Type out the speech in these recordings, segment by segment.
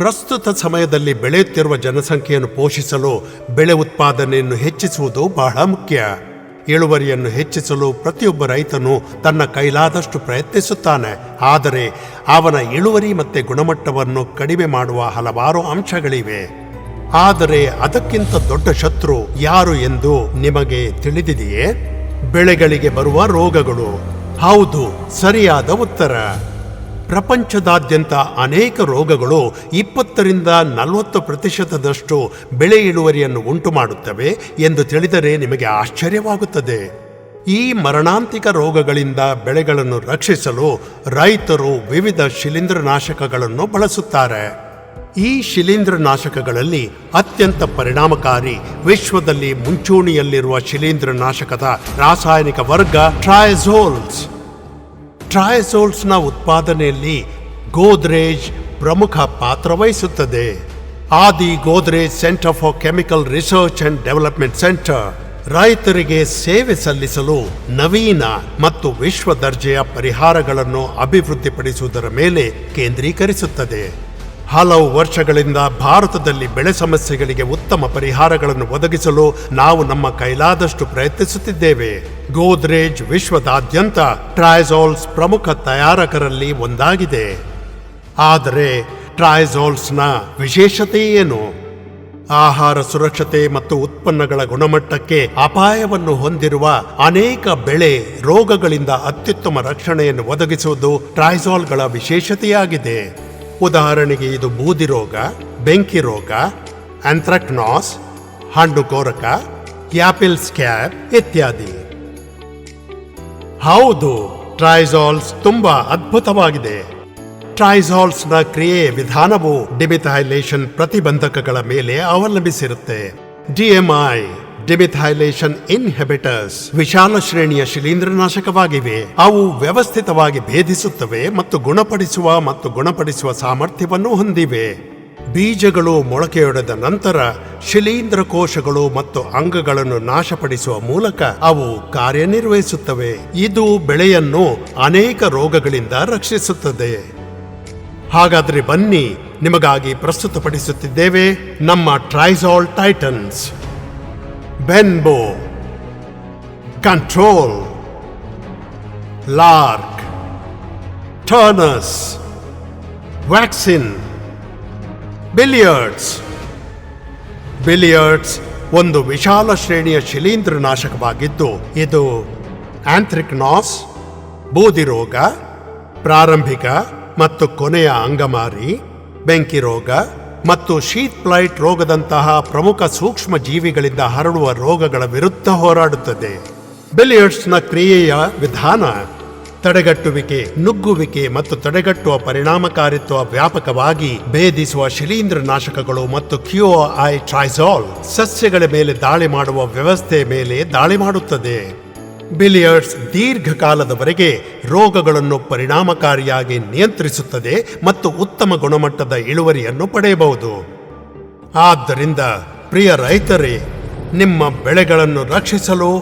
ಪ್ರಸ್ತುತ ಸಮಯದಲ್ಲಿ ಬೆಳೆಯುತ್ತಿರುವ ಜನಸಂಖ್ಯೆಯನ್ನು ಪೋಷಿಸಲು ಬೆಳೆ ಉತ್ಪಾದನೆಯನ್ನು ಹೆಚ್ಚಿಸುವುದು ಬಹಳ ಮುಖ್ಯ. ಇಳುವರಿಯನ್ನು ಹೆಚ್ಚಿಸಲು ಪ್ರತಿಯೊಬ್ಬ ರೈತನು ತನ್ನ ಕೈಲಾದಷ್ಟು ಪ್ರಯತ್ನಿಸುತ್ತಾನೆ. ಆದರೆ ಅವನ ಇಳುವರಿ ಮತ್ತು ಗುಣಮಟ್ಟವನ್ನು ಕಡಿಮೆ ಮಾಡುವ ಹಲವಾರು ಅಂಶಗಳಿವೆ. ಆದರೆ ಅದಕ್ಕಿಂತ ದೊಡ್ಡ ಶತ್ರು ಯಾರು ಎಂದು ನಿಮಗೆ ತಿಳಿದಿದೆಯೇ? ಬೆಳೆಗಳಿಗೆ ಬರುವ ರೋಗಗಳು. ಹೌದು, ಸರಿಯಾದ ಉತ್ತರ. ಪ್ರಪಂಚದಾದ್ಯಂತ ಅನೇಕ ರೋಗಗಳು ಇಪ್ಪತ್ತರಿಂದ ನಲವತ್ತು ಪ್ರತಿಶತದಷ್ಟು ಬೆಳೆ ಇಳುವರಿಯನ್ನು ಉಂಟು ಮಾಡುತ್ತವೆ ಎಂದು ತಿಳಿದರೆ ನಿಮಗೆ ಆಶ್ಚರ್ಯವಾಗುತ್ತದೆ. ಈ ಮರಣಾಂತಿಕ ರೋಗಗಳಿಂದ ಬೆಳೆಗಳನ್ನು ರಕ್ಷಿಸಲು ರೈತರು ವಿವಿಧ ಶಿಲೀಂಧ್ರನಾಶಕಗಳನ್ನು ಬಳಸುತ್ತಾರೆ. ಈ ಶಿಲೀಂಧ್ರನಾಶಕಗಳಲ್ಲಿ ಅತ್ಯಂತ ಪರಿಣಾಮಕಾರಿ ವಿಶ್ವದಲ್ಲಿ ಮುಂಚೂಣಿಯಲ್ಲಿರುವ ಶಿಲೀಂಧ್ರನಾಶಕದ ರಾಸಾಯನಿಕ ವರ್ಗ ಟ್ರೈಝೋಲ್ಸ್. ಟ್ರಯಸೋಲ್ಸ್ನ ಉತ್ಪಾದನೆಯಲ್ಲಿ ಗೋದ್ರೇಜ್ ಪ್ರಮುಖ ಪಾತ್ರ ವಹಿಸುತ್ತದೆ. Adi Godrej centre for chemical research and development centre ರೈತರಿಗೆ ಸೇವೆ ಸಲ್ಲಿಸಲು ನವೀನ ಮತ್ತು ವಿಶ್ವ ದರ್ಜೆಯ ಪರಿಹಾರಗಳನ್ನು ಅಭಿವೃದ್ಧಿಪಡಿಸುವುದರ ಮೇಲೆ ಕೇಂದ್ರೀಕರಿಸುತ್ತದೆ. ಹಲವು ವರ್ಷಗಳಿಂದ ಭಾರತದಲ್ಲಿ ಬೆಳೆ ಸಮಸ್ಯೆಗಳಿಗೆ ಉತ್ತಮ ಪರಿಹಾರಗಳನ್ನು ಒದಗಿಸಲು ನಾವು ನಮ್ಮ ಕೈಲಾದಷ್ಟು ಪ್ರಯತ್ನಿಸುತ್ತಿದ್ದೇವೆ. ಗೋದ್ರೇಜ್ ವಿಶ್ವದಾದ್ಯಂತ ಟ್ರೈಝೋಲ್ಸ್ ಪ್ರಮುಖ ತಯಾರಕರಲ್ಲಿ ಒಂದಾಗಿದೆ. ಆದರೆ ಟ್ರೈಝೋಲ್ಸ್ನ ವಿಶೇಷತೆ ಏನು? ಆಹಾರ ಸುರಕ್ಷತೆ ಮತ್ತು ಉತ್ಪನ್ನಗಳ ಗುಣಮಟ್ಟಕ್ಕೆ ಅಪಾಯವನ್ನು ಹೊಂದಿರುವ ಅನೇಕ ಬೆಳೆ ರೋಗಗಳಿಂದ ಅತ್ಯುತ್ತಮ ರಕ್ಷಣೆಯನ್ನು ಒದಗಿಸುವುದು ಟ್ರೈಝಾಲ್ಗಳ ವಿಶೇಷತೆಯಾಗಿದೆ. ಉದಾಹರಣೆಗೆ ಇದು ಬೂದಿ ರೋಗ, ಬೆಂಕಿ ರೋಗ ಆಂಥ್ರಕ್ನಾಸ್ ಹಣ್ಣು ಕೋರಕ ಯಾಪಿಲ್ ಸ್ಕ್ಯಾಬ್ ಇತ್ಯಾದಿ. ಹೌದು ಟ್ರೈಝಾಲ್ಸ್ ತುಂಬಾ ಅದ್ಭುತವಾಗಿದೆ. ಟ್ರೈಝಾಲ್ಸ್ನ ಕ್ರಿಯೆ ವಿಧಾನವು ಡಿಮಿಥೈಲೇಷನ್ ಪ್ರತಿಬಂಧಕಗಳ ಮೇಲೆ ಅವಲಂಬಿಸಿರುತ್ತೆ. ಡಿಎಂಐ ಡಿಮಿಥೈಲೇಷನ್ ಇನ್ಹೆಬಿಟರ್ಸ್ ವಿಶಾಲ ಶ್ರೇಣಿಯ ಶಿಲೀಂಧ್ರನಾಶಕವಾಗಿವೆ. ಅವು ವ್ಯವಸ್ಥಿತವಾಗಿ ಭೇದಿಸುತ್ತವೆ ಮತ್ತು ಗುಣಪಡಿಸುವ ಮತ್ತು ಗುಣಪಡಿಸುವ ಸಾಮರ್ಥ್ಯವನ್ನು ಹೊಂದಿವೆ. ಬೀಜಗಳು ಮೊಳಕೆಯೊಡೆದ ನಂತರ ಶಿಲೀಂಧ್ರ ಕೋಶಗಳು ಮತ್ತು ಅಂಗಗಳನ್ನು ನಾಶಪಡಿಸುವ ಮೂಲಕ ಅವು ಕಾರ್ಯನಿರ್ವಹಿಸುತ್ತವೆ. ಇದು ಬೆಳೆಯನ್ನು ಅನೇಕ ರೋಗಗಳಿಂದ ರಕ್ಷಿಸುತ್ತದೆ. ಹಾಗಾದ್ರೆ ಬನ್ನಿ ನಿಮಗಾಗಿ ಪ್ರಸ್ತುತಪಡಿಸುತ್ತಿದ್ದೇವೆ ನಮ್ಮ ಟ್ರೈಸಾಲ್ ಟೈಟನ್ಸ್. ಬೆನ್ಬೋ ಕಂಟ್ರೋಲ್ ಲಾರ್ಕ್ ಟರ್ನಸ್ ವ್ಯಾಕ್ಸಿನ್ ಬಿಲಿಯರ್ಡ್ಸ್ ಬಿಲಿಯರ್ಡ್ಸ್ ಒಂದು ವಿಶಾಲ ಶ್ರೇಣಿಯ ಶಿಲೀಂಧ್ರನಾಶಕವಾಗಿದ್ದು ಇದು ಆಂಥ್ರಿಕ್ನಾಸ್, ಬೂದಿ ರೋಗ, ಪ್ರಾರಂಭಿಕ ಮತ್ತು ಕೊನೆಯ ಅಂಗಮಾರಿ, ಬೆಂಕಿ ರೋಗ ಮತ್ತು ಶೀತ್ ಪ್ಲೈಟ್ ರೋಗದಂತಹ ಪ್ರಮುಖ ಸೂಕ್ಷ್ಮ ಜೀವಿಗಳಿಂದ ಹರಡುವ ರೋಗಗಳ ವಿರುದ್ಧ ಹೋರಾಡುತ್ತದೆ. ಬಿಲಿಯರ್ಡ್ಸ್ನ ಕ್ರಿಯೆಯ ವಿಧಾನ, ತಡೆಗಟ್ಟುವಿಕೆ, ನುಗ್ಗುವಿಕೆ ಮತ್ತು ತಡೆಗಟ್ಟುವ ಪರಿಣಾಮಕಾರಿತ್ವ ವ್ಯಾಪಕವಾಗಿ ಭೇದಿಸುವ ಶಿಲೀಂಧ್ರನಾಶಕಗಳು ಮತ್ತು ಕ್ಯೂ ಐ ಟ್ರೈಸಾಲ್ ಸಸ್ಯಗಳ ಮೇಲೆ ದಾಳಿ ಮಾಡುವ ವ್ಯವಸ್ಥೆ ಮೇಲೆ ದಾಳಿ ಮಾಡುತ್ತದೆ. ಬಿಲಿಯರ್ಡ್ಸ್ ದೀರ್ಘಕಾಲದವರೆಗೆ ರೋಗಗಳನ್ನು ಪರಿಣಾಮಕಾರಿಯಾಗಿ ನಿಯಂತ್ರಿಸುತ್ತದೆ ಮತ್ತು ಉತ್ತಮ ಗುಣಮಟ್ಟದ ಇಳುವರಿಯನ್ನು ಪಡೆಯಬಹುದು. ಆದ್ದರಿಂದ, ಪ್ರಿಯ ರೈತರೇ, ನಿಮ್ಮ ಬೆಳೆಗಳನ್ನು ರಕ್ಷಿಸಲು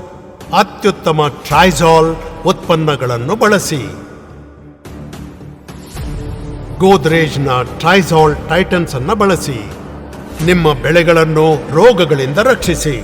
ಅತ್ಯುತ್ತಮ ಟ್ರೈಝಾಲ್ ಉತ್ಪನ್ನಗಳನ್ನು ಬಳಸಿ. ಗೋದ್ರೇಜ್ನ ಟ್ರೈಜಾಲ್ ಟೈಟನ್ಸ್ ಅನ್ನು ಬಳಸಿ. ನಿಮ್ಮ ಬೆಳೆಗಳನ್ನು ರೋಗಗಳಿಂದ ರಕ್ಷಿಸಿ.